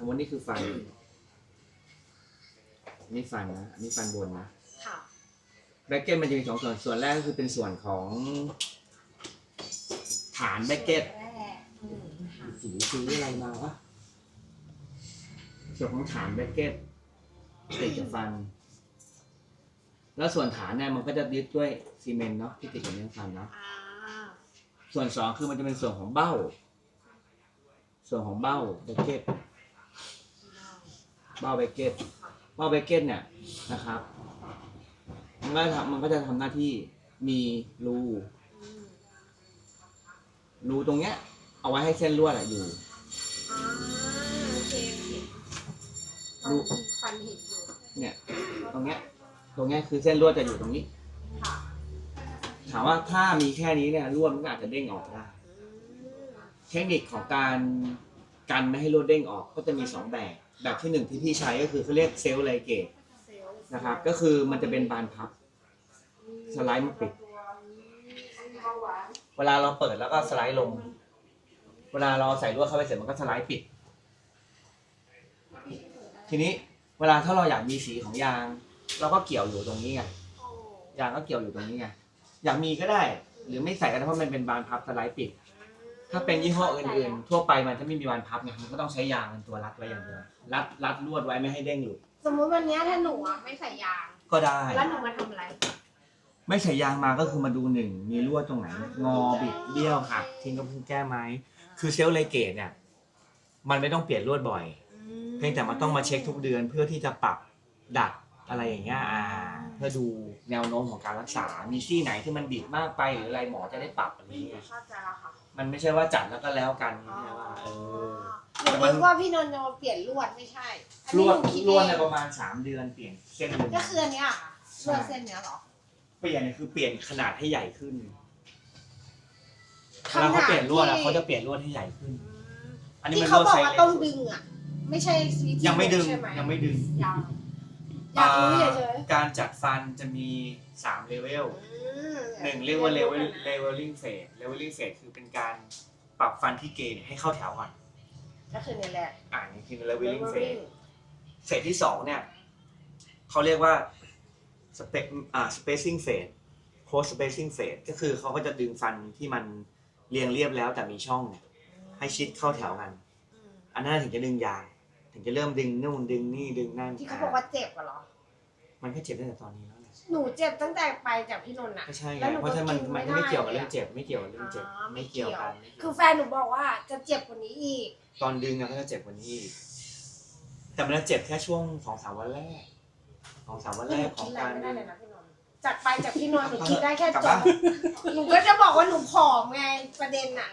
สมมตินี่คือฟันอันนี่ฟันนะอันนี้ฟันบนนะค่ะ แบ็กเก็ตมันจะมีสองส่วน ส่วนแรกก็คือเป็นส่วนของฐานแบ็กเก็ตแรกอืมค่ะสีซื้ออะไรมาวะส่วนของฐานแบ็กเก็ตติดกับฟัน แล้วส่วนฐานเนี่ยมันก็จะยึดด้วยซีเมนต์เนาะที่ติดกับเนื้อฟันเนาะ อ่าส่วนสองคือมันจะเป็นส่วนของเบ้า ส่วนของเบ้าแบ็กเก็ตเบ้าแบ็กเก็ตเบ้าแบ็กเก็ตเนี่ยนะครับ มันก็ทำมันก็จะทำหน้าที่มีรูอืมรูตรงเนี้ย เอาไว้ให้เส้นลวดอะอยู่ อ่าโอเคโอเครูฟันเห็นอยู่เนี่ย ตรงเนี้ย ตรงเนี้ยคือเส้นลวดจะอยู่ตรงนี้ ค่ะถามว่าถ้ามีแค่นี้เนี่ยลวดมันก็อาจจะเด้งออกได้ อืมเทคนิคของการ กันไม่ให้ลวดเด้งออกก็จะมีสองแบบ แบบที่หนึ่งที่พี่ใช้ก็คือเขาเรียกเซลล์ไลเกตเซลล์นะครับก็คือมันจะเป็นบานพับสไลด์มาปิด เวลาเราเปิดแล้วก็สไลด์ลง เวลาเราใส่ลวดเข้าไปเสร็จมันก็สไลด์ปิด ทีนี้เวลาถ้าเราอยากมีสีของยาง เราก็เกี่ยวอยู่ตรงนี้ไงโอ้ยางก็เกี่ยวอยู่ตรงนี้ไงอยากมีก็ได้ หรือไม่ใส่ก็ได้เพราะมันเป็นบานพับสไลด์ปิด ถ้าเป็นยี่ห้ออื่นๆ ทั่วไปมันจะไม่มีบานพับไงมันก็ต้องใช้ยางเป็นตัวรัดไว้อย่างเดียวรัดรัดลวดไว้ไม่ให้เด้งหลุด สมมุติวันเนี้ยถ้าหนูอะไม่ใส่ยาง ก็ได้ แล้วหนูมาทำอะไร ไม่ใส่ยางมาก็คือมาดูหนึ่งมีลวดตรงไหน งอบิดเบี้ยวหักทิ้งกระพุ้งแก้ไหมคือเซลล์ไลเกตเนี่ยมันไม่ต้องเปลี่ยนลวดบ่อย เพียงแต่มันต้องมาเช็คทุกเดือนเพื่อที่จะปรับดัด อะไรอย่างเงี้ยอ่าเพื่อดูแนวโน้มของการรักษา มีซี่ไหนที่มันบิดมากไปหรืออะไรหมอจะได้ปรับอะไรอย่างเงี้ยเข้าใจแล้วค่ะมันไม่ใช่ว่าจัดแล้วก็แล้วกันไม่ใช่ว่าเออ หนูนึกว่าพี่นนท์จะมาเปลี่ยนลวดไม่ใช่อันลนี้วดหนูคิดลวดเอในงประมาณสามเดือนเปลี่ยนเส้นหนึ่งก็คืออันเนี้ยค่ะลวดเส้นเนี้ยเหรอ เปลี่ยนเนี่ยคือเปลี่ยนขนาดให้ใหญ่ขึ้นเวลาเขาเปลี่ยนลวดอะเขาจะเปลี่ยนลวดให้ใหญ่ขึ้น อันนี้ที่มันเขาลวดบอกไซส์ว่าเล็กต้องสุดดึงอะ ไม่ใช่วิธียังไม่ดึงใช่ไหมยังไม่ดึง ยัง อยากรู้เฉยการจัดฟันจะมีสามเลเวลๆอืมหนึ่งเรียกว่า level leveling phase leveling phase คือเป็นการปรับฟันที่เกณฑ์ให้เข้าแถวก่อนก็คือเนี่ยแหละอ่านี่คือ leveling phase เฟสที่สองเนี่ยเขาเรียกว่า spec อ่า spacing phase close spacing phase ก็คือเขาก็จะดึงฟันที่มันเรียงเรียบแล้วแต่มีช่องเนี่ยให้ชิดเข้าแถวกันอืมอันนั้นถึงจะดึงยาง ถึงจะเริ่มดึงนู่นดึงนี่ดึงนั่นที่เขาบอกว่าเจ็บอะเหรอ มันก็เจ็บตั้งแต่ตอนนี้แล้วแหละหนูเจ็บตั้งแต่ไปจากพี่นนท์อะก็ใช่ไงแล้วหนูก็เพราะฉะนั้นมันกินมันไม่ไม่ได้เกี่ยวกับเรื่องเจ็บไม่เกี่ยวกับเรื่องเจ็บอ๋อไม่ไม่เกี่ยวเกี่ยวกันไม่เกี่ยว คือแฟนหนูบอกว่าจะเจ็บกว่านี้อีก ตอนดึงอะก็จะเจ็บกว่านี้อีกแต่มันจะเจ็บแค่ช่วงสองสามวันแรกสองสามวันหนูแรกขคิอดงอะไรการไม่ได้ดึงเลยนะพี่นนท์จากไปจากพี่นนท์หนูคิดได้แค่กลับจบ้าบน หนูก็จะบอกว่าหนูผอมไงประเด็นอะ